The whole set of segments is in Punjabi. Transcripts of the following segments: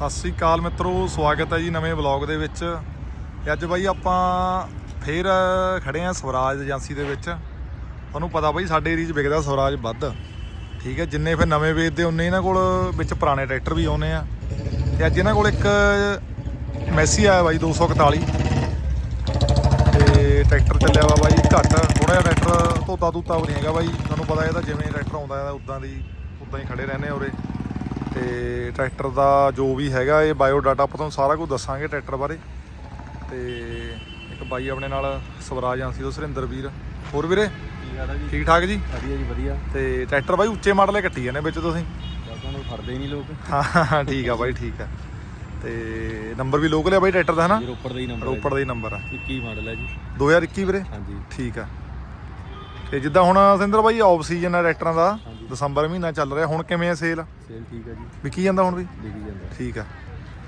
ਸਤਿ ਸ੍ਰੀ ਅਕਾਲ ਮਿੱਤਰੋ, ਸਵਾਗਤ ਹੈ ਜੀ ਨਵੇਂ ਵਲੌਗ ਦੇ ਵਿੱਚ। ਤੇ ਅੱਜ ਬਾਈ ਆਪਾਂ ਫੇਰ ਖੜੇ ਆ ਸਵਰਾਜ ਏਜੰਸੀ ਦੇ ਵਿੱਚ। ਤੁਹਾਨੂੰ ਪਤਾ ਬਾਈ ਸਾਡੇ ਏਰੀਆ 'ਚ ਵਿਕਦਾ ਸਵਰਾਜ ਵੱਧ। ਠੀਕ ਹੈ, ਜਿੰਨੇ ਫਿਰ ਨਵੇਂ ਵੇਚਦੇ ਉਨੇ ਇਹਨਾਂ ਕੋਲ ਵਿੱਚ ਪੁਰਾਣੇ ਟਰੈਕਟਰ ਵੀ ਆਉਨੇ ਆ। ਤੇ ਅੱਜ ਇਹਨਾਂ ਕੋਲ ਇੱਕ ਮੈਸੀ ਆਇਆ ਬਾਈ 241 ਤੇ ਟਰੈਕਟਰ ਚੱਲਿਆ ਵਾ ਬਾਈ ਘੱਟ। ਥੋੜਾ ਜਿਹਾ ਟਰੈਕਟਰ ਧੋਤਾ ਧੂਤਾ ਵੀ ਨਹੀਂ ਹੈਗਾ ਬਾਈ। ਤੁਹਾਨੂੰ ਪਤਾ ਇਹਦਾ ਜਿਵੇਂ ਟਰੈਕਟਰ ਆਉਂਦਾ ਹੈ, ਉਦਾਂ ਦੀ, ਉਦਾਂ ਹੀ ਖੜੇ ਰਹਿੰਦੇ ਆ ਉਰੇ। ਤੇ ਟਰੈਕਟਰ ਦਾ ਜੋ ਵੀ ਹੈਗਾ ਇਹ ਬਾਇਓ ਡਾਟਾ ਆਪਾਂ ਤੁਹਾਨੂੰ ਸਾਰਾ ਕੁਝ ਦੱਸਾਂਗੇ ਟਰੈਕਟਰ ਬਾਰੇ। ਤੇ ਇੱਕ ਬਾਈ ਆਪਣੇ ਨਾਲ ਸਵਰਾਜ ਏਜੰਸੀ ਤੋਂ ਸੁਰਿੰਦਰ ਵੀਰ। ਹੋਰ ਵੀਰੇ? ਕੀ ਹਾਲ ਹੈ ਜੀ? ਠੀਕ ਠਾਕ ਜੀ? ਵਧੀਆ ਜੀ ਵਧੀਆ। ਤੇ ਟਰੈਕਟਰ ਬਾਈ ਉੱਚੇ ਮਾਡਲ ਕੱਟੀ ਜਾਂਦੇ ਵਿੱਚ ਤੁਸੀਂ। ਲੋਕਾਂ ਨੂੰ ਫੜਦੇ ਹੀ ਨਹੀਂ ਲੋਕ। ਹਾਂ ਹਾਂ ਠੀਕ ਆ ਬਾਈ ਠੀਕ ਆ। ਤੇ ਨੰਬਰ ਵੀ ਲੋਕਲ ਹੈ ਬਾਈ ਟਰੈਕਟਰ ਦਾ ਹਨਾ? ਰੋਪੜ ਦਾ ਹੀ ਨੰਬਰ ਰੋਪੜ ਦਾ ਹੀ ਨੰਬਰ ਆ। 21 ਮਾਡਲ ਹੈ ਜੀ। 2021 ਵੀਰੇ? ਹਾਂਜੀ। ਠੀਕ ਆ। ਤੇ ਜਿੱਦਾਂ ਹੁਣ ਸਿੰਦਰ ਬਾਈ ਆਫ ਸੀਜ਼ਨ ਹੈ ਟਰੈਕਟਰਾਂ ਦਾ। ਦਸੰਬਰ ਮਹੀਨਾ ਚੱਲ ਰਿਹਾ ਹੁਣ ਕਿਵੇਂ ਆ ਸੇਲ ਸੇਲ ਠੀਕ ਹੈ ਜੀ। ਵਿਕੀ ਜਾਂਦਾ ਹੁਣ ਵੀ? ਵਿਕੀ ਜਾਂਦਾ। ਠੀਕ ਆ।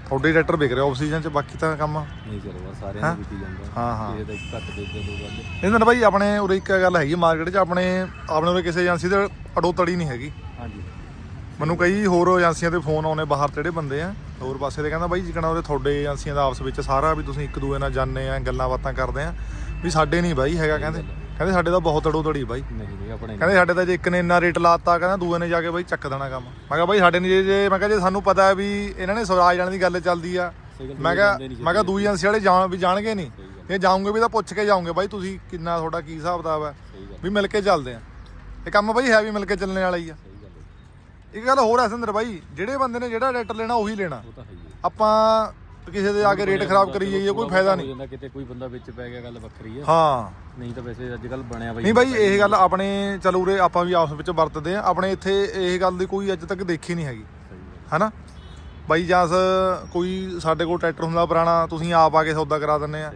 ਤੁਹਾਡੇ ਟਰੈਕਟਰ ਵਿਕ ਰਿਹਾ ਆਫ ਸੀਜ਼ਨ ਚ ਬਾਕੀ ਤਾਂ ਕੰਮ? ਆ ਨਹੀਂ ਚਲੋ ਬਸ ਸਾਰਿਆਂ? ਨੂੰ ਵਿਕੀ ਜਾਂਦਾ। ਹਾਂ, ਹਾਂ। ਦਾ ਇੱਕ ਘੱਟ ਵੇਚਦੇ ਦੋ ਵੱਧ ਇਹਨਾਂ ਨਾਲ ਬਾਈ ਆਪਣੇ ਉਰੇ ਇੱਕ ਗੱਲ ਹੈਗੀ ਮਾਰਕੀਟ 'ਚ ਆਪਣੇ ਆਪਣੇ ਉਰੇ ਕਿਸੇ ਏਜੰਸੀ ਦੇ ਅਡੋ ਤੜੀ ਨਹੀਂ ਹੈਗੀ। ਹਾਂਜੀ। ਮੈਨੂੰ ਕਈ ਹੋਰ ਏਜੰਸੀਆਂ ਦੇ ਫੋਨ ਆਉਣੇ ਬਾਹਰ ਜਿਹੜੇ ਬੰਦੇ ਆ ਹੋਰ ਪਾਸੇ ਦੇ ਕਹਿੰਦਾ ਬਾਈ ਜਿਕਣਾ ਉਹਦੇ ਤੁਹਾਡੇ ਏਜੰਸੀਆਂ ਦਾ ਆਪਸ ਵਿੱਚ ਸਾਰਾ ਵੀ ਤੁਸੀਂ ਇੱਕ ਦੂਏ ਨਾਲ ਜਾਣਦੇ ਆ ਗੱਲਾਂ ਬਾਤਾਂ ਕਰਦੇ ਆ ਵੀ ਸਾਡੇ ਨਹੀਂ ਬਾਈ ਹੈਗਾ ਕਹਿੰਦੇ। ਕਹਿੰਦੇ ਸਾਡੇ ਤਾਂ ਬਹੁਤ ਅਡੋ ਤੜੀ ਬਾਈ। ਨਹੀਂ ਨਹੀਂ ਆਪਣੇ ਕਹਿੰਦੇ ਸਾਡੇ ਤਾਂ ਜੇ ਇੱਕ ਨੇ ਇੰਨਾ ਰੇਟ ਲਾਤਾ ਕਹਿੰਦਾ ਦੂਏ ਨੇ ਜਾ ਕੇ ਬਾਈ ਚੱਕ ਦੇਣਾ ਕੰਮ। ਮੈਂ ਕਿਹਾ ਬਾਈ ਸਾਡੇ ਨਹੀਂ ਜੇ- ਜੇ ਮੈਂ ਕਿਹਾ ਜੇ ਸਾਨੂੰ ਪਤਾ ਹੈ ਵੀ ਇਹਨਾਂ ਨੇ ਸਵਰਾਜ ਜਾਣ ਦੀ ਗੱਲ ਚੱਲਦੀ ਆ ਮੈਂ ਕਿਹਾ ਮੈਂ ਕਿਹਾ ਦੂਈ ਏਜੰਸੀ ਵਾਲੇ ਜਾਣ ਵੀ ਜਾਣਗੇ ਨਹੀਂ। ਇਹ ਜਾਉਂਗੇ ਵੀ ਤਾਂ ਪੁੱਛ ਕੇ ਜਾਉਂਗੇ ਬਾਈ ਤੁਸੀਂ ਕਿੰਨਾ ਤੁਹਾਡਾ ਕੀ ਹਿਸਾਬ ਕਿਤਾਬ ਹੈ ਸਹੀ ਗੱਲ। ਵੀ ਮਿਲ ਕੇ ਚੱਲਦੇ ਆ। ਇਹ ਕੰਮ ਬਾਈ ਹੈ ਵੀ ਮਿਲ ਕੇ ਚੱਲਣੇ ਵਾਲਾ ਹੀ ਆ। ਸਹੀ ਗੱਲ ਹੈ। ਇੱਕ ਗੱਲ ਹੋਰ ਹੈ ਸਿੰਦਰ ਬਾਈ ਜਿਹੜੇ ਬੰਦੇ ਨੇ ਜਿਹੜਾ ਟਰੈਕਟਰ ਲੈਣਾ ਉਹੀ ਲੈਣਾ। ਉਹ ਤਾਂ ਹੈ ਹੀ ਹੈ। ਆਪਾਂ ਕਿਸੇ ਦੇ ਆ ਕੇ ਰੇਟ ਖਰਾਬ ਕਰੀ ਜਾਈਏ ਕੋਈ ਫਾਇਦਾ ਨਹੀਂ। ਜਾਂਦਾ ਕਿਤੇ ਕੋਈ ਬੰਦਾ ਵਿੱਚ ਪੈ ਗਿਆ ਗੱਲ ਵੱਖਰੀ ਹੈ ਹਾਂ। ਨਹੀਂ ਤਾਂ ਵੈਸੇ ਅੱਜ ਕੱਲ ਬਣਿਆ ਬਾਈ ਨਹੀਂ ਬਾਈ ਇਹ ਗੱਲ ਆਪਣੇ ਚਲ ਉਰੇ ਆਪਾਂ ਵੀ ਆਪਸ ਵਿੱਚ ਵਰਤਦੇ ਆ ਆਪਣੇ ਇੱਥੇ ਇਹ ਗੱਲ ਦੀ ਕੋਈ ਅੱਜ ਤੱਕ ਦੇਖੀ ਨਹੀਂ ਹੈਗੀ। ਹਨਾ? ਬਾਈ ਜਸ ਕੋਈ ਸਾਡੇ ਕੋਲ ਟਰੈਕਟਰ ਹੁੰਦਾ ਪੁਰਾਣਾ ਤੁਸੀਂ ਆਪ ਆ ਕੇ ਸੌਦਾ ਕਰਾ ਦਿੰਦੇ ਆ।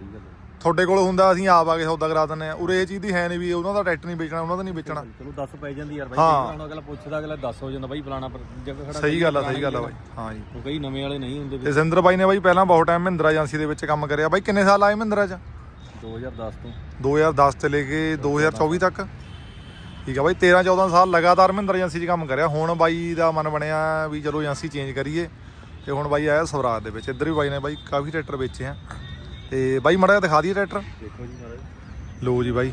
ਤੁਹਾਡੇ ਕੋਲ ਹੁੰਦਾ ਅਸੀਂ ਆਪ ਆ ਕੇ ਸੌਦਾ ਕਰਾ ਦਿੰਦੇ ਆ ਉਰੇ ਇਹ ਚੀਜ਼ ਦੀ ਹੈ ਨਹੀਂ ਵੀ ਉਹਨਾਂ ਦਾ ਟਰੈਕਟਰ ਨਹੀਂ ਵੇਚਣਾ ਉਹਨਾਂ ਦਾ ਨਹੀਂ ਵੇਚਣਾ। ਚਲੋ 10 ਪੈ ਜਾਂਦੀ ਯਾਰ ਬਾਈ ਹਾਂ। ਅਗਲਾ ਪੁੱਛਦਾ ਅਗਲਾ 10 ਹੋ ਜਾਂਦਾ ਬਾਈ ਫਲਾਣਾ ਪਰ ਜਗ੍ਹਾ ਖੜਾ ਸਹੀ ਗੱਲ ਆ ਸਹੀ ਗੱਲ ਆ ਬਾਈ। ਹਾਂ ਜੀ। ਉਹ ਕਈ ਨਵੇਂ ਵਾਲੇ ਨਹੀਂ ਹੁੰਦੇ ਤੇ ਸਿੰਦਰ ਬਾਈ ਨੇ ਬਾਈ ਪਹਿਲਾਂ ਬਹੁਤ ਟਾਈਮ ਮਹਿੰਦਰਾ ਏਜੰਸੀ ਦੇ ਵਿੱਚ ਕੰਮ ਕਰਿਆ। ਬਾਈ ਕਿੰਨੇ ਸਾਲ ਆਏ ਮਹਿੰਦਰਾ 'ਚ? 2010 ਤੋਂ। 2010 ਤੋਂ ਲੈ ਕੇ 2024 ਤੱਕ। ਠੀਕ ਆ ਬਾਈ 13 14 ਸਾਲ ਲਗਾਤਾਰ ਮਹਿੰਦਰ ਏਜੰਸੀ 'ਚ ਕੰਮ ਕਰਿਆ। ਹੁਣ ਬਾਈ ਦਾ ਮਨ ਬਣਿਆ ਵੀ ਚਲੋ ਏਜੰਸੀ ਚੇਂਜ ਕਰੀਏ। ਤੇ ਹੁਣ ਬਾਈ ਆਇਆ ਸਵਰਾਜ ਦੇ ਵਿੱਚ। ਇੱਧਰ ਵੀ ਬਾਈ ਨੇ ਬਾਈ ਕਾਫੀ ਟਰੈਕਟਰ ਵੇਚੇ ਆ। ਤੇ ਬਾਈ ਮੜਾ ਦਿਖਾ ਦਈਏ ਟਰੈਕਟਰ। ਦੇਖੋ ਜੀ ਮਾਰੇ ਲੋ ਜੀ ਬਾਈ।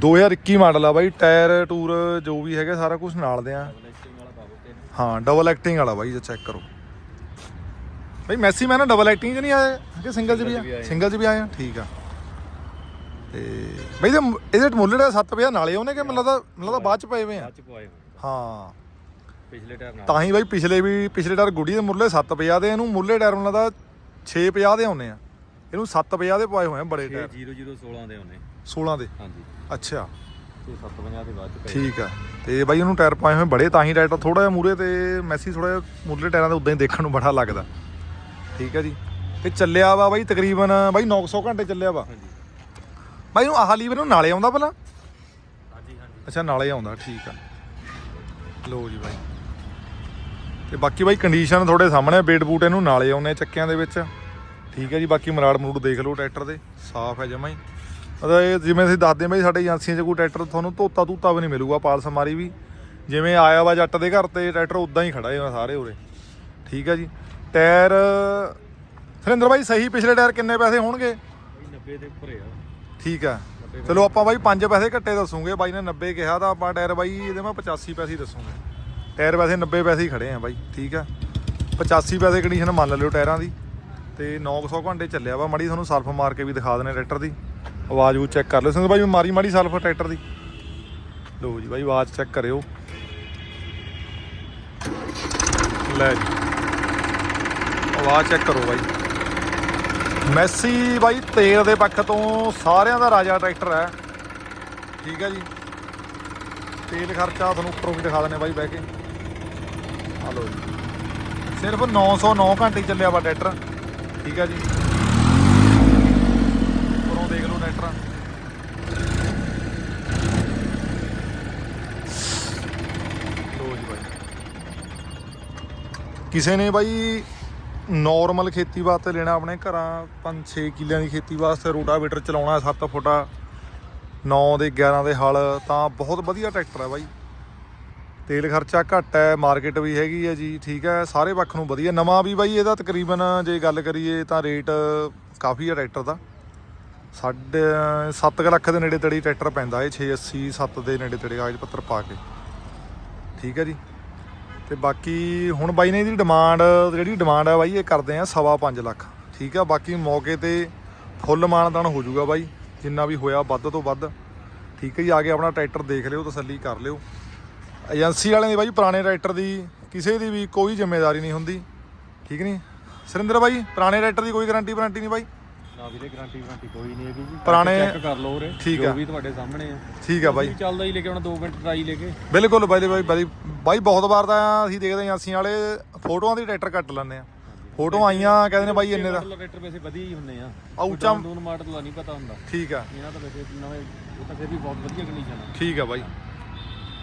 2021 ਮਾਡਲ ਆ ਬਾਈ ਟਾਇਰ ਟੂਰ ਜੋ ਵੀ ਹੈਗਾ ਸਾਰਾ ਕੁਝ ਨਾਲ ਦੇ ਆ। ਤੇ। ਹਾਂ ਡਬਲ ਐਕਟਿੰਗ ਵਾਲਾ ਬਾਈ ਚੈੱਕ ਕਰੋ। ਬਾਈ ਮੈਸੀ ਮੈਂ ਨਾ ਡਬਲ ਐਕਟਿੰਗ 'ਚ ਨਹੀਂ ਆਏ ਕਿ ਸਿੰਗਲ 'ਚ ਵੀ ਆ। ਸਿੰਗਲ 'ਚ ਵੀ ਆਏ। ਆ? ਠੀਕ ਆ। ਤੇ ਬਾਈ ਇਹਦੇ ਇਹਦੇ ਮੁੱਲ ਜਿਹੜਾ 7000 ਨਾਲੇ ਉਹਨੇ ਕਿ ਮੈਨੂੰ ਲੱਗਦਾ ਮੈਨੂੰ ਲੱਗਦਾ ਬਾਅਦ 'ਚ ਪਏ ਹੋਏ ਆ? ਬਾਅਦ ਚ ਪਵਾਏ ਹੋਏ। ਹਾਂ। ਪਿਛਲੇ ਟਾਇਰ ਨਾਲ। ਤਾਂ ਹੀ ਬਾਈ ਪਿਛਲੇ ਵੀ ਪਿਛਲੇ ਟਾਇਰ ਗੁੱਡੀ ਦੇ ਮੁੱਲੇ 750 ਦੇ ਇਹਨੂੰ ਮੁੱਲੇ ਟਾਇਰ ਮੈਨੂੰ ਲੱਗਦਾ 650 ਦੇ ਆਉਨੇ ਆ। ਇਹਨੂੰ 750 ਦੇ ਪਵਾਏ ਹੋਏ ਆ ਬੜੇ ਟਾਇਰ 0016 ਦੇ ਉਹਨੇ 16 ਦੇ? ਹਾਂਜੀ। ਅੱਛਾ। ਤੇ 750 ਦੇ ਬਾਅਦ ਚ ਪਏ ਠੀਕ ਆ। ਤੇ ਬਾਈ ਉਹਨੂੰ ਟਾਇਰ ਪਾਏ ਹੋਏ ਬੜੇ ਤਾਂ ਹੀ ਟਾਇਰ ਥੋੜਾ ਜਿਹਾ ਮੂਰੇ ਤੇ ਮੈਸੀ ਥੋੜਾ ਜਿਹਾ ਮੁੱਢਲੇ ਟਾਇਰਾਂ ਦੇ ਉਦਾਂ ਹੀ ਦੇਖਣ ਨੂੰ ਬੜਾ ਲੱਗਦਾ। ਠੀਕ ਆ ਜੀ। ਤੇ ਚੱਲਿਆ ਵਾ ਬਾਈ ਤਕਰੀਬਨ ਬਾਈ 900 ਘੰਟੇ ਚੱਲਿਆ ਵਾ। ਹਾਂਜੀ। ਬਾਈ ਨੂੰ ਆਹ ਲੀਵਰ ਨੂੰ ਨਾਲੇ ਆਉਂਦਾ ਪਹਿਲਾਂ ਹਾਂਜੀ ਹਾਂਜੀ। ਅੱਛਾ ਨਾਲੇ ਆਉਂਦਾ। ਠੀਕ ਆ। ਲੋ ਜੀ ਬਾਈ। ਤੇ ਬਾਕੀ ਬਾਈ ਕੰਡੀਸ਼ਨ ਤੁਹਾਡੇ ਸਾਹਮਣੇ ਬੇਟ ਬੂਟ ਇਹਨੂੰ ਨਾਲੇ ਆਉਨੇ ਚੱਕਿਆਂ ਦੇ ਵਿੱਚ। ਠੀਕ ਹੈ ਜੀ ਬਾਕੀ ਮਰਾੜ ਮਰੂੜ ਦੇਖ ਲਓ ਟਰੈਕਟਰ ਦੇ ਸਾਫ਼ ਹੈ ਜਮਾ ਹੀ। ਮਤਲਬ ਇਹ ਜਿਵੇਂ ਅਸੀਂ ਦੱਸਦੇ ਹਾਂ ਬਾਈ ਸਾਡੇ ਏਜੰਸੀਆਂ 'ਚ ਕੋਈ ਟਰੈਕਟਰ ਤੁਹਾਨੂੰ ਧੋਤਾ ਧੂਤਾ ਵੀ ਨਹੀਂ ਮਿਲੂਗਾ ਪਾਲਸ ਮਾਰੀ ਵੀ। ਜਿਵੇਂ ਆਇਆ ਵਾ ਜੱਟ ਦੇ ਘਰ ਤੇ ਟਰੈਕਟਰ ਉਦਾਂ ਹੀ ਖੜਾ ਹੈ ਸਾਰੇ ਉਰੇ। ਠੀਕ ਹੈ ਜੀ ਟਾਇਰ ਸੁਰਿੰਦਰ ਬਾਈ ਸਹੀ ਪਿਛਲੇ ਟਾਇਰ ਕਿੰਨੇ ਪੈਸੇ ਹੋਣਗੇ? ਬਾਈ 90 ਦੇ ਉੱਪਰ ਆ। ਠੀਕ ਆ ਚਲੋ ਆਪਾਂ ਬਾਈ 5 ਪੈਸੇ ਘੱਟੇ ਦੱਸੂਗੇ ਬਾਈ ਨੇ 90 ਕਿਹਾ ਤਾਂ ਆਪਾਂ ਟਾਇਰ ਬਾਈ ਇਹਦੇ ਮੈਂ 85 ਪੈਸੇ ਹੀ ਦੱਸੂਗੇ। ਟਾਇਰ ਵੈਸੇ 90 ਪੈਸੇ ਹੀ ਖੜੇ ਆ ਬਾਈ, ਠੀਕ ਆ। 85 ਪੈਸੇ ਕੰਡੀਸ਼ਨ ਮੰਨ ਲਿਓ ਟਾਇਰਾਂ ਦੀ, ਤੇ 900 ਘੰਟੇ ਚੱਲਿਆ ਵਾ। ਮੜੀ ਤੁਹਾਨੂੰ ਸਲਫ ਮਾਰ ਕੇ ਵੀ ਦਿਖਾ ਦਨੇ ਟਰੈਕਟਰ ਦੀ। ਆਵਾਜ਼ ਉਹ ਚੈੱਕ ਕਰ ਲਿਓ। ਸਿੰਘ ਬਾਈ ਮਾਰੀ ਮਾੜੀ ਸਲਫ ਟਰੈਕਟਰ ਦੀ। ਲਓ ਜੀ ਬਾਈ, ਆਵਾਜ਼ ਚੈੱਕ ਕਰਿਓ। ਲੈ ਜੀ। ਆਵਾਜ਼ ਚੈੱਕ ਕਰੋ ਬਾਈ। ਮੈਸੀ ਬਾਈ, ਤੇਲ ਦੇ ਪੱਖ ਤੋਂ ਸਾਰਿਆਂ ਦਾ ਰਾਜਾ ਟਰੈਕਟਰ ਹੈ। ਠੀਕ ਹੈ ਜੀ। ਤੇਲ ਖਰਚਾ ਤੁਹਾਨੂੰ ਉੱਪਰੋਂ ਵੀ ਦਿਖਾ ਦਿੰਦੇ ਬਾਈ ਬਹਿ ਕੇ। ਆ ਲਓ ਜੀ। ਸਿਰਫ 909 ਘੰਟੇ ਚੱਲਿਆ ਵਾ ਟਰੈਕਟਰ। ਠੀਕ ਹੈ ਜੀ। ਉੱਪਰੋਂ ਦੇਖ ਲਓ ਟਰੈਕਟਰ। ਲਓ ਜੀ ਬਾਈ। ਕਿਸੇ ਨੇ ਬਾਈ ਨਾਰਮਲ ਖੇਤੀ ਵਾਸਤੇ ਲੈਣਾ ਆਪਣੇ ਘਰਾਂ 5-6 ਕਿੱਲਿਆਂ ਦੀ ਖੇਤੀ ਵਾਸਤੇ ਰੋਟਾਵੇਟਰ ਚਲਾਉਣਾ 7 ਫੁੱਟਾ 9 ਦੇ 11 ਦੇ ਹਲ, ਤਾਂ ਬਹੁਤ ਵਧੀਆ ਟਰੈਕਟਰ ਹੈ ਬਾਈ। ਤੇਲ ਖਰਚਾ ਘੱਟ ਹੈ ਮਾਰਕੀਟ ਵੀ ਹੈਗੀ ਹੈ ਜੀ, ਠੀਕ ਹੈ, ਸਾਰੇ ਪੱਖ ਨੂੰ ਵਧੀਆ। ਨਵਾਂ ਵੀ ਬਾਈ ਇਹਦਾ ਤਕਰੀਬਨ ਜੇ ਗੱਲ ਕਰੀਏ ਤਾਂ ਰੇਟ ਕਾਫੀ ਹੈ ਟਰੈਕਟਰ ਦਾ। ਸਾਢੇ 7 ਲੱਖ ਦੇ ਨੇੜੇ ਤੇੜੇ ਟਰੈਕਟਰ ਪੈਂਦਾ ਇਹ 680 7 ਦੇ ਨੇੜੇ ਤੇੜੇ ਕਾਗਜ਼ ਪੱਤਰ ਪਾ ਕੇ। ਠੀਕ ਹੈ ਜੀ। ਤੇ ਬਾਕੀ ਹੁਣ ਬਾਈ ਨੇ ਇਹਦੀ ਡਿਮਾਂਡ ਜਿਹੜੀ ਡਿਮਾਂਡ ਹੈ ਬਾਈ, ਇਹ ਕਰਦੇ ਆ ਸਵਾ ਪੰਜ ਲੱਖ। ਠੀਕ ਆ, ਬਾਕੀ ਮੌਕੇ ਤੇ ਫੁੱਲ ਮਾਨਦਾਨ ਹੋ ਜਾਊਗਾ ਬਾਈ, ਜਿੰਨਾ ਵੀ ਹੋਇਆ ਵੱਧ ਤੋਂ ਵੱਧ। ਠੀਕ ਹੈ ਜੀ, ਆ ਕੇ ਆਪਣਾ ਟਰੈਕਟਰ ਦੇਖ ਲਿਓ, ਤਸੱਲੀ ਕਰ ਲਿਓ। ਏਜੰਸੀ ਵਾਲਿਆਂ ਦੀ ਬਾਈ ਪੁਰਾਣੇ ਟਰੈਕਟਰ ਦੀ ਕਿਸੇ ਦੀ ਵੀ ਕੋਈ ਜ਼ਿੰਮੇਵਾਰੀ ਨਹੀਂ ਹੁੰਦੀ। ਠੀਕ ਨਹੀਂ? ਸੁਰਿੰਦਰ ਬਾਈ ਪੁਰਾਣੇ ਟਰੈਕਟਰ ਦੀ ਕੋਈ ਗਾਰੰਟੀ ਵਾਰੰਟੀ ਨਹੀਂ ਬਾਈ? ਨਾ ਵੀਰੇ ਗਾਰੰਟੀ ਵਾਰੰਟੀ ਕੋਈ ਨਹੀਂ ਹੈਗੀ ਜੀ। ਪੁਰਾਣੇ- ਚੈੱਕ ਕਰ ਲਓ ਠੀਕ ਜੋ ਆ। ਵੀ ਤੁਹਾਡੇ ਸਾਹਮਣੇ ਆ। ਠੀਕ ਆ ਬਾਈ। ਚੱਲਦਾ ਹੀ ਲੈ ਕੇ ਹੁਣ 2 ਮਿੰਟ ਟਰਾਈ ਲੈ ਕੇ। ਬਿਲਕੁਲ ਬਾਈ ਬਾਈ ਬਾਈ ਬਾਈ ਬਹੁਤ ਵਾਰ ਤਾਂ ਅਸੀਂ ਦੇਖਦੇ ਹਾਂ ਏਜੰਸੀਆਂ ਵਾਲੇ ਫੋਟੋਆਂ ਦੀ ਟਰੈਕਟਰ ਕੱਟ ਲੈਂਦੇ ਆ। ਫੋਟੋਆਂ ਆਈਆਂ ਕਹਿੰਦੇ ਨੇ ਬਾਈ ਇੰਨੇ ਦਾ। ਟਰੈਕਟਰ ਵੈਸੇ ਵਧੀਆ ਹੀ ਹੁੰਦੇ ਆ। ਆ ਉੱਚਾ ਦੋਨ ਮਾਡਲ ਦਾ ਨਹੀਂ ਪਤਾ ਹੁੰਦਾ। ਠੀਕ ਆ। ਇਹਨਾਂ ਤਾਂ ਵੈਸੇ ਨਵੇਂ ਉਹ ਤਾਂ ਫਿਰ ਵੀ ਬਹੁਤ ਵਧੀਆ ਕੰਡੀਸ਼ਨ ਆ। ਠੀਕ ਆ ਬਾਈ।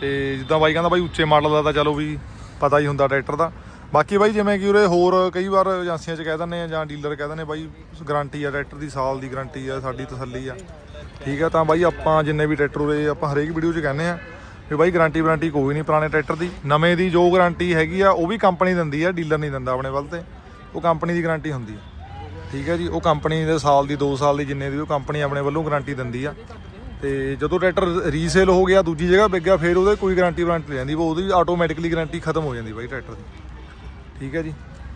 ਤੇ ਜਿੱਦਾਂ ਬਾਈ ਕਹਿੰਦਾ ਬਾਈ ਉੱਚੇ ਮਾਡਲ ਦਾ ਤਾਂ ਚਲੋ ਵੀ ਪਤਾ ਹੀ ਹੁੰਦਾ ਟਰੈਕਟਰ ਦਾ। ਬਾਕੀ ਬਾਈ ਜਿਵੇਂ ਕਿ ਉਰੇ ਹੋਰ ਕਈ ਵਾਰ ਏਜੰਸੀਆਂ 'ਚ ਕਹਿ ਦਿੰਦੇ ਆ ਜਾਂ ਡੀਲਰ ਕਹਿ ਦਿੰਦੇ ਬਾਈ ਗਾਰੰਟੀ ਆ ਟਰੈਕਟਰ ਦੀ, ਸਾਲ ਦੀ ਗਾਰੰਟੀ ਆ, ਸਾਡੀ ਤਸੱਲੀ ਆ। ਠੀਕ ਆ, ਤਾਂ ਬਾਈ ਆਪਾਂ ਜਿੰਨੇ ਵੀ ਟਰੈਕਟਰ ਉਰੇ ਆਪਾਂ ਹਰੇਕ ਵੀਡੀਓ 'ਚ ਕਹਿੰਦੇ ਆ ਵੀ ਬਾਈ ਗਾਰੰਟੀ ਵਾਰੰਟੀ ਕੋਈ ਨਹੀਂ ਪੁਰਾਣੇ ਟਰੈਕਟਰ ਦੀ। ਨਵੇਂ ਦੀ ਜੋ ਗਾਰੰਟੀ ਹੈਗੀ ਆ, ਉਹ ਵੀ ਕੰਪਨੀ ਦਿੰਦੀ ਆ, ਡੀਲਰ ਨਹੀਂ ਦਿੰਦਾ ਆਪਣੇ ਵੱਲ ਤੇ। ਉਹ ਕੰਪਨੀ ਦੀ ਗਾਰੰਟੀ ਹੁੰਦੀ ਆ। ਠੀਕ ਹੈ ਜੀ, ਉਹ ਕੰਪਨੀ ਦੇ ਸਾਲ ਦੀ 2 ਸਾਲ ਦੀ ਜਿੰਨੇ ਦੀ, ਉਹ ਕੰਪਨੀ ਆਪਣੇ ਵੱਲੋਂ ਗਾਰੰਟੀ ਦਿੰਦੀ ਆ। ਤੇ ਜਦੋਂ ਟਰੈਕਟਰ ਰੀਸੇਲ ਹੋ ਗਿਆ, ਦੂਜੀ ਜਗ੍ਹਾ ਵਿਕ ਗਿਆ, ਫਿਰ ਉਹਦੇ ਕੋਈ ਗਾਰੰਟੀ ਵਾਰੰਟੀ ਨਹੀਂ ਰਹਿੰਦੀ, ਉਹ ਉਹਦੀ ਆਟੋਮੈਟਿਕਲੀ ਗਾਰੰਟੀ ਖਤਮ ਹੋ ਜਾਂਦੀ ਬਾਈ ਟਰੈਕਟਰ ਦੀ। ਠੀਕ ਹੈ ਜੀ?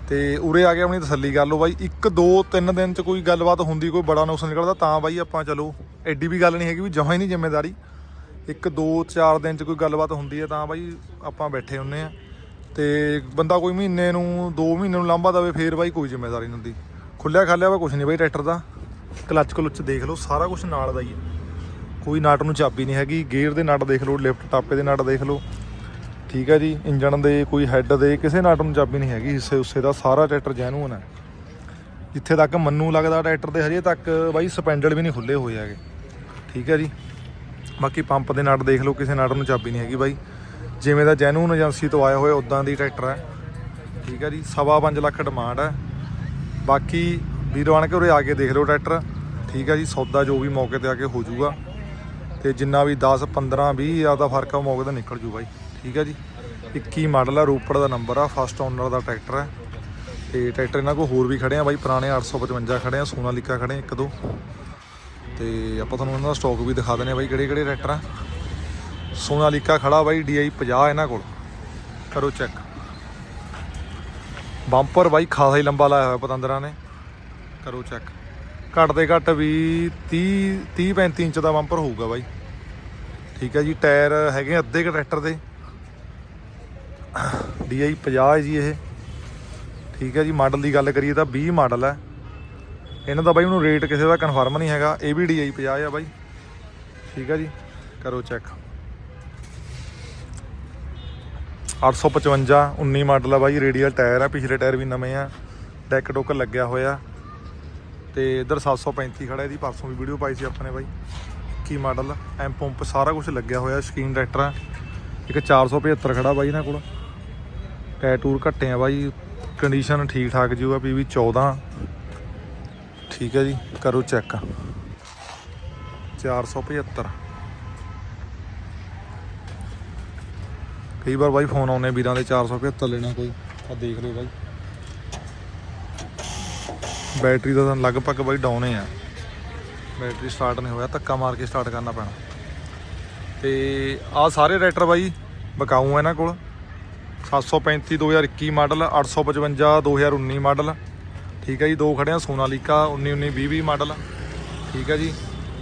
ਤੇ ਉਰੇ ਆ ਕੇ ਆਪਣੀ ਤਸੱਲੀ ਕਰ ਲਓ ਬਾਈ 1 2 3 ਦਿਨ ਚ ਕੋਈ ਗੱਲਬਾਤ ਹੁੰਦੀ, ਕੋਈ ਬੜਾ ਨੁਕਸਾਨ ਨਿਕਲਦਾ, ਤਾਂ ਬਾਈ ਆਪਾਂ ਚਲੋ, ਐਡੀ ਵੀ ਗੱਲ ਨਹੀਂ ਹੈਗੀ ਵੀ ਜਮਾਂ ਹੀ ਨਹੀਂ ਜ਼ਿੰਮੇਵਾਰੀ 1 2 4 ਦਿਨ ਚ ਕੋਈ ਗੱਲਬਾਤ ਹੁੰਦੀ ਹੈ, ਤਾਂ ਬਾਈ ਆਪਾਂ ਬੈਠੇ ਹੁੰਨੇ ਆ। ਤੇ ਬੰਦਾ ਕੋਈ ਮਹੀਨੇ ਨੂੰ 2 ਮਹੀਨੇ ਨੂੰ ਲਾਂਭਾ ਦਵੇ, ਫੇਰ ਬਾਈ ਕੋਈ ਜ਼ਿੰਮੇਵਾਰੀ ਨਹੀਂ ਹੁੰਦੀ। ਖੁੱਲਿਆ ਖਾਲਿਆ ਵਾ ਕੁਝ ਨਹੀਂ ਬਾਈ ਟਰੈਕਟਰ ਦਾ। ਕਲੱਚ ਕਲੁੱਚ ਦੇਖ ਲਓ, ਸਾਰਾ ਕੁਝ ਨਾਲ ਦਾ ਹੀ ਹੈ। ਕੋਈ ਨਟ ਨੂੰ ਚਾਬੀ ਨਹੀਂ ਹੈਗੀ, ਗੇਅਰ ਦੇ ਨਟ ਦੇਖ ਲਓ, ਲਿਫਟ ਟਾਪੇ ਦੇ ਨਟ ਦੇਖ ਲਓ। ਠੀਕ ਹੈ ਜੀ, ਇੰਜਣ ਦੇ ਕੋਈ ਹੈੱਡ ਦੇ ਕਿਸੇ ਨਟ ਨੂੰ ਚਾਬੀ ਨਹੀਂ ਹੈਗੀ, ਹਿੱਸੇ ਉਸੇ ਦਾ ਸਾਰਾ ਟਰੈਕਟਰ ਜੈਨੂਨ ਹੈ। ਜਿੱਥੇ ਤੱਕ ਮੰਨੂ ਲੱਗਦਾ ਟਰੈਕਟਰ ਦੇ ਹਜੇ ਤੱਕ ਬਾਈ ਸਪੈਂਡਲ ਵੀ ਨਹੀਂ ਖੁੱਲੇ ਹੋਏ ਹੈਗੇ। ਠੀਕ ਹੈ ਜੀ, ਬਾਕੀ ਪੰਪ ਦੇ ਨਟ ਦੇਖ ਲਓ, ਕਿਸੇ ਨਟ ਨੂੰ ਚਾਬੀ ਨਹੀਂ ਹੈਗੀ ਬਾਈ। ਜਿਵੇਂ ਦਾ ਜੈਨੂਨ ਏਜੰਸੀ ਤੋਂ ਆਇਆ ਹੋਇਆ ਉਦਾਂ ਦੀ ਟਰੈਕਟਰ ਹੈ। ਠੀਕ ਹੈ ਜੀ, ਸਵਾ ਪੰਜ ਲੱਖ ਡਿਮਾਂਡ ਹੈ। ਬਾਕੀ ਵੀਰ ਬਣ ਕੇ ਉਰੇ ਆ ਕੇ ਦੇਖ ਲਓ ਟਰੈਕਟਰ। ਠੀਕ ਹੈ ਜੀ, ਸੌਦਾ ਜੋ ਵੀ ਮੌਕੇ ਤੇ ਆ ਕੇ ਹੋ ਜਾਊਗਾ। ਤੇ ਜਿੰਨਾ ਵੀ 10 15 20 ਹਜ਼ਾਰ ਦਾ ਫ਼ਰਕ ਆ ਉਹ ਮੌਕੇ ਤੇ ਨਿਕਲ ਜੂ ਬਾਈ। ਠੀਕ ਹੈ ਜੀ? 21 ਮਾਡਲ ਆ, ਰੋਪੜ ਦਾ ਨੰਬਰ ਆ ਫਸਟ ਓਨਰ ਦਾ ਟਰੈਕਟਰ ਹੈ ਤੇ ਟਰੈਕਟਰ ਇਹਨਾਂ ਕੋਲ ਹੋਰ ਵੀ ਖੜੇ ਆ ਬਾਈ, ਪੁਰਾਣੇ 855 ਖੜੇ ਆ ਸੋਨਾਲੀਕਾ ਖੜੇ ਆ ਇੱਕ ਦੋ। ਤੇ ਆਪਾਂ ਤੁਹਾਨੂੰ ਇਹਨਾਂ ਦਾ ਸਟਾਕ ਵੀ ਦਿਖਾ ਦਿੰਦੇ ਆ ਬਾਈ ਕਿਹੜੇ ਕਿਹੜੇ ਟਰੈਕਟਰ ਆ। ਸੋਨਾਲੀਕਾ ਖੜਾ ਬਾਈ DI 50 ਇਹਨਾਂ ਕੋਲ। ਕਰੋ ਚੈੱਕ ਬੰਪਰ ਬਾਈ ਖਾਸਾ ਹੀ ਲੰਬਾ ਲਾਇਆ ਹੋਇਆ ਪਤੰਦਰਾਂ ਨੇ। ਕਰੋ ਚੈੱਕ ਘੱਟ ਦੇ ਘੱਟ ਵੀ 30 30 35 ਇੰਚ ਦਾ ਬੰਪਰ ਹੋਊਗਾ ਬਾਈ। ਠੀਕ ਹੈ ਜੀ, ਟਾਇਰ ਹੈਗੇ ਅੱਧੇ ਕੁ ਟਰੈਕਟਰ ਦੇ। DI 50 ਹੈ ਜੀ ਇਹ। ਠੀਕ ਹੈ ਜੀ, ਮਾਡਲ ਦੀ ਗੱਲ ਕਰੀਏ ਤਾਂ 20 ਮਾਡਲ ਹੈ। ਇਹਨਾਂ ਦਾ ਬਾਈ, ਉਹਨੂੰ ਰੇਟ ਕਿਸੇ ਦਾ ਕਨਫਰਮ ਨਹੀਂ ਹੈਗਾ। ਇਹ ਵੀ DI 50 ਆ ਬਾਈ। ਠੀਕ ਹੈ ਜੀ, ਕਰੋ ਚੈੱਕ 855 19 ਮਾਡਲ ਆ ਬਾਈ, ਰੇਡੀਅਲ ਟਾਇਰ ਆ। ਪਿਛਲੇ ਟਾਇਰ ਵੀ ਨਵੇਂ ਆ। ਡੈਕ ਡੁੱਕ ਲੱਗਿਆ ਹੋਇਆ। ਤੇ ਇਧਰ 735 ਖੜਾ ਇਹਦੀ, ਪਰਸੋਂ ਵੀ ਵੀਡੀਓ ਪਾਈ ਸੀ ਆਪਾਂ ਨੇ ਬਾਈ। ਕੀ ਮਾਡਲ ਐਮ ਪੰਪ ਸਾਰਾ ਕੁਝ ਲੱਗਿਆ ਹੋਇਆ ਸਕੀਨ ਟਰੈਕਟਰ ਆ। ਇੱਕ 475 ਖੜਾ ਬਾਈ ਇਹਨਾਂ ਕੋਲ। ਟਾਇਰ ਟੂਰ ਘੱਟੇ ਆ ਬਾਈ ਕੰਡੀਸ਼ਨ ਠੀਕ ਠਾਕ ਜੀ ਆ ਪੀਵੀ 14 ਠੀਕ ਹੈ ਜੀ, ਕਰੋ ਚੈੱਕ 475 ਕਈ ਵਾਰ ਬਾਈ ਫੋਨ ਆਉਨੇ ਵੀਰਾਂ ਦੇ 475 ਲੈਣਾ ਕੋਈ। ਆ ਦੇਖ ਲਓ ਬਾਈ। ਬੈਟਰੀ ਦਾ ਤਾਂ ਲਗਭਗ ਬਾਈ ਡਾਊਨ ਹੀ ਆ। ਬੈਟਰੀ ਸਟਾਰਟ ਨਹੀਂ ਹੋਇਆ, ਧੱਕਾ ਮਾਰ ਕੇ ਸਟਾਰਟ ਕਰਨਾ ਪੈਣਾ। ਤੇ ਆ ਸਾਰੇ ਟਰੈਕਟਰ ਬਾਈ, ਬਕਾਊ ਆ ਇਹਨਾਂ ਕੋਲ। 735 2021 ਮਾਡਲ 855 2019 ਮਾਡਲ ਠੀਕ ਹੈ ਜੀ, ਦੋ ਖੜੇ ਆ, ਸੋਨਾਲੀਕਾ 19 19 20 20 ਮਾਡਲ ਠੀਕ ਹੈ ਜੀ,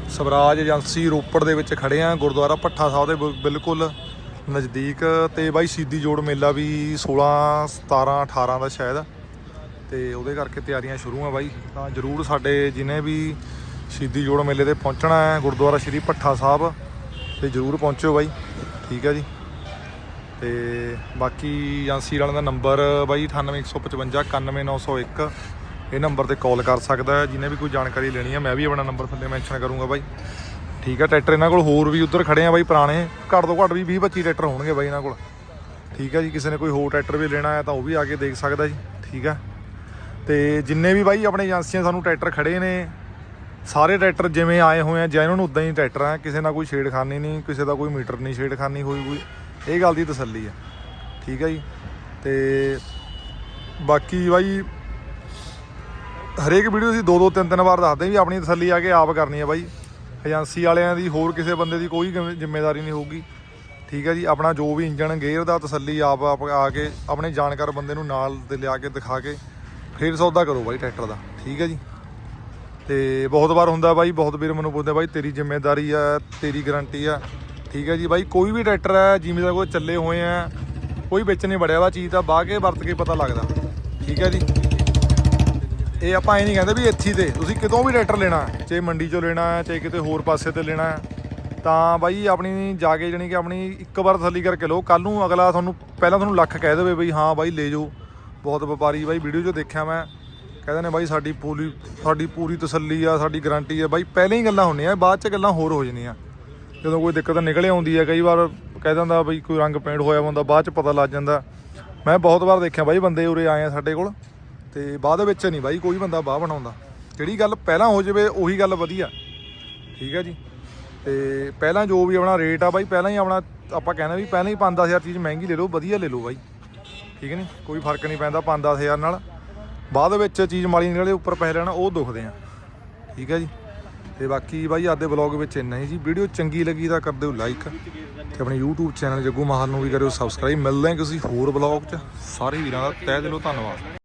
ਸਵਰਾਜ ਏਜੰਸੀ ਰੋਪੜ ਦੇ ਵਿੱਚ ਖੜੇ ਆ, ਗੁਰਦੁਆਰਾ ਭੱਠਾ ਸਾਹਿਬ ਦੇ ਬਿਲ- ਬਿਲਕੁਲ ਨਜ਼ਦੀਕ। ਤੇ ਬਾਈ ਸੀਦੀ ਜੋੜ ਮੇਲਾ ਵੀ 16 17 18 ਦਾ ਸ਼ਾਇਦ। ਤੇ ਉਹਦੇ ਕਰਕੇ ਤਿਆਰੀਆਂ ਸ਼ੁਰੂ ਆ ਬਾਈ। ਤਾਂ ਜਰੂਰ ਸਾਡੇ ਜਿਨੇ ਵੀ ਸ਼ਹੀਦੀ ਜੋੜ ਮੇਲੇ ਤੇ ਪਹੁੰਚਣਾ ਹੈ, ਗੁਰਦੁਆਰਾ ਸ਼੍ਰੀ ਭੱਠਾ ਸਾਹਿਬ ਤੇ ਜਰੂਰ ਪਹੁੰਚਿਓ ਬਾਈ, ਠੀਕ ਹੈ ਜੀ। ਤੇ ਬਾਕੀ ਏਜੰਸੀ ਵਾਲਿਆਂ ਦਾ ਨੰਬਰ ਬਾਈ 98155 91901 ਇਹ ਨੰਬਰ ਤੇ ਕਾਲ ਕਰ ਸਕਦਾ ਹੈ ਜਿਹਨੇ ਵੀ ਕੋਈ ਜਾਣਕਾਰੀ ਲੈਣੀ ਹੈ, ਮੈਂ ਵੀ ਆਪਣਾ ਨੰਬਰ ਥੱਲੇ ਮੈਂਸ਼ਨ ਕਰੂੰਗਾ ਬਾਈ। ਠੀਕ ਹੈ, ਟਰੈਕਟਰ ਇਹਨਾਂ ਕੋਲ ਹੋਰ ਵੀ ਉੱਧਰ ਖੜੇ ਆ ਬਾਈ ਪੁਰਾਣੇ, ਘੱਟ ਤੋਂ ਘੱਟ ਵੀ 20 25 ਟਰੈਕਟਰ ਹੋਣਗੇ ਬਾਈ ਇਹਨਾਂ ਕੋਲ। ਠੀਕ ਹੈ ਜੀ, ਕਿਸੇ ਨੇ ਕੋਈ ਹੋਰ ਟਰੈਕਟਰ ਵੀ ਲੈਣਾ ਹੈ ਤਾਂ ਉਹ ਵੀ ਆ ਕੇ ਦੇਖ ਸਕਦਾ ਜੀ, ਠੀਕ ਹੈ। ਤੇ ਜਿੰਨੇ ਵੀ ਬਾਈ ਆਪਣੇ ਏਜੰਸੀਆਂ ਸਾਨੂੰ ਟਰੈਕਟਰ ਖੜੇ ਨੇ ਸਾਰੇ ਟਰੈਕਟਰ ਜਿਵੇਂ ਆਏ ਹੋਏ ਆ, ਜਾਂ ਇਹਨਾਂ ਨੂੰ ਉਦਾਂ ਹੀ ਟਰੈਕਟਰ ਆ ਕਿਸੇ ਨਾਲ ਕੋਈ ਛੇੜਖਾਨੀ ਨਹੀਂ, ਕਿਸੇ ਦਾ ਕੋਈ ਮੀਟਰ ਨਹੀਂ, ਛੇੜਖਾਨੀ ਹੋਈ ਕੋਈ ਇਹ ਗੱਲ ਦੀ ਤਸੱਲੀ ਆ। ਠੀਕ ਹੈ ਜੀ? ਤੇ ਬਾਕੀ ਬਾਈ, ਹਰੇਕ ਵੀਡੀਓ ਅਸੀਂ ਦੋ ਦੋ ਤਿੰਨ ਤਿੰਨ ਵਾਰ ਦੱਸਦੇ ਵੀ ਆਪਣੀ ਤਸੱਲੀ ਆ ਕੇ ਆਪ ਕਰਨੀ ਹੈ ਬਾਈ। ਏਜੰਸੀ ਵਾਲਿਆਂ ਦੀ ਹੋਰ ਕਿਸੇ ਬੰਦੇ ਦੀ ਕੋਈ ਜ਼ਿੰਮੇ- ਜ਼ਿੰਮੇਵਾਰੀ ਨਹੀਂ ਹੋਊਗੀ। ਠੀਕ ਹੈ ਜੀ? ਆਪਣਾ ਜੋ ਵੀ ਇੰਜਨ ਗੇਅਰ ਦਾ ਤਸੱਲੀ ਆਪ ਆਪ ਆ ਕੇ, ਆਪਣੇ ਜਾਣਕਾਰ ਬੰਦੇ ਨੂੰ ਨਾਲ ਤੇ ਲਿਆ ਕੇ ਦਿਖਾ ਕੇ, ਫਿਰ ਸੌਦਾ ਕਰੋ ਬਾਈ ਟਰੈਕਟਰ ਦਾ। ਠੀਕ ਹੈ ਜੀ? ਤੇ ਬਹੁਤ ਵਾਰ ਹੁੰਦਾ ਬਾਈ, ਬਹੁਤ ਵੀਰ ਮੈਨੂੰ ਪੁੱਛਦੇ ਬਾਈ ਤੇਰੀ ਜ਼ਿੰਮੇਵਾਰੀ ਆ, ਤੇਰੀ ਗਾਰੰਟੀ ਆ। ਠੀਕ ਹੈ ਜੀ ਬਾਈ, ਕੋਈ ਵੀ ਟਰੈਕਟਰ ਹੈ, ਜਿਵੇਂ ਦਾ ਕੋਈ ਚੱਲੇ ਹੋਏ ਆ, ਕੋਈ ਵਿੱਚ ਨਹੀਂ ਵੜਿਆ ਵਾ ਚੀਜ਼ ਤਾਂ ਬਾਹ ਕੇ ਵਰਤ ਕੇ ਪਤਾ ਲੱਗਦਾ। ਠੀਕ ਹੈ ਜੀ। ਇਹ ਆਪਾਂ ਇਹ ਨਹੀਂ ਕਹਿੰਦੇ ਵੀ ਇੱਥੇ ਤੇ ਤੁਸੀਂ ਕਿਤੋਂ ਵੀ ਟਰੈਕਟਰ ਲੈਣਾ, ਚਾਹੇ ਮੰਡੀ ਚੋਂ ਲੈਣਾ ਹੈ ਚਾਹੇ ਕਿਤੇ ਹੋਰ ਪਾਸੇ ਤੇ ਲੈਣਾ ਹੈ ਤਾਂ ਬਾਈ ਆਪਣੀ ਜਾ ਕੇ ਜਾਣੀ ਕਿ ਆਪਣੀ ਇੱਕ ਵਾਰ ਥੱਲੀ ਕਰਕੇ ਲਓ ਕੱਲ ਨੂੰ ਅਗਲਾ ਤੁਹਾਨੂੰ, ਪਹਿਲਾਂ ਤੁਹਾਨੂੰ ਲੱਖ ਕਹਿ ਦੇਵੇ ਬਈ ਹਾਂ ਬਾਈ ਲੈ ਜਾਓ। ਬਹੁਤ ਵਪਾਰੀ ਬਾਈ ਵੀਡੀਓ 'ਚ ਦੇਖਿਆ ਮੈਂ। ਕਹਿੰਦੇ ਨੇ ਬਾਈ ਸਾਡੀ ਪੂਰੀ ਸਾਡੀ ਪੂਰੀ ਤਸੱਲੀ ਆ, ਸਾਡੀ ਗਾਰੰਟੀ ਆ। ਬਾਈ ਪਹਿਲਾਂ ਹੀ ਗੱਲਾਂ ਹੁੰਦੀਆਂ, ਬਾਅਦ 'ਚ ਗੱਲਾਂ ਹੋਰ ਹੋ ਜਾਂਦੀਆਂ। ਜਦੋਂ ਕੋਈ ਦਿੱਕਤ ਨਿਕਲੇ ਆਉਂਦੀ ਹੈ ਕਈ ਵਾਰ ਕਹਿ ਦਿੰਦਾ ਬਈ ਕੋਈ ਰੰਗ ਪੇਂਟ ਹੋਇਆ ਹੁੰਦਾ, ਬਾਅਦ 'ਚ ਪਤਾ ਲੱਗ ਜਾਂਦਾ। ਮੈਂ ਬਹੁਤ ਵਾਰ ਦੇਖਿਆ ਬਾਈ ਬੰਦੇ ਉਰੇ ਆਏ ਆ ਸਾਡੇ ਕੋਲ, ਤੇ ਬਾਅਦ ਵਿੱਚ ਨਹੀਂ ਬਾਈ ਕੋਈ ਬੰਦਾ ਬਾਹ ਬਣਾਉਂਦਾ। ਜਿਹੜੀ ਗੱਲ ਪਹਿਲਾਂ ਹੋ ਜਾਵੇ, ਉਹੀ ਗੱਲ ਵਧੀਆ। ਠੀਕ ਹੈ ਜੀ। ਤੇ ਪਹਿਲਾਂ ਜੋ ਵੀ ਆਪਣਾ ਰੇਟ ਆ ਬਾਈ, ਪਹਿਲਾਂ ਹੀ ਆਪਣਾ, ਆਪਾਂ ਕਹਿੰਦੇ ਵੀ ਪਹਿਲਾਂ ਹੀ 5-10000 ਚੀਜ਼ ਮਹਿੰਗੀ ਲੈ ਲਓ, ਵਧੀਆ ਲੈ ਲਓ ਬਾਈ। ਠੀਕ ਹੈ ਨਹੀਂ ਕੋਈ ਫ਼ਰਕ ਨਹੀਂ ਪੈਂਦਾ 5-10000 ਨਾਲ। ਬਾਅਦ ਵਿੱਚ ਚੀਜ਼ ਮਾੜੀ ਨਿਕਲੇ, ਉੱਪਰ ਪੈ ਲੈਣਾ, ਉਹ ਦੁਖਦੇ ਆ। ਠੀਕ ਹੈ ਜੀ? ਤੇ ਬਾਕੀ ਬਾਈ, ਅੱਜ ਦੇ ਵਲੌਗ ਵਿੱਚ ਇੰਨਾ ਹੀ ਜੀ। ਵੀਡੀਓ ਚੰਗੀ ਲੱਗੀ ਤਾਂ ਕਰ ਦਿਓ ਲਾਈਕ ਤੇ ਆਪਣੇ YouTube ਚੈਨਲ ਜੱਗੂ ਮਾਹਲ ਨੂੰ ਵੀ ਕਰਿਓ ਸਬਸਕ੍ਰਾਈਬ ਮਿਲਦੇ ਹਾਂ ਕਿਸੇ ਹੋਰ ਵਲੌਗ 'ਚ। ਸਾਰੇ ਵੀਰਾਂ ਦਾ ਤਹਿ ਦਿਲੋਂ ਧੰਨਵਾਦ।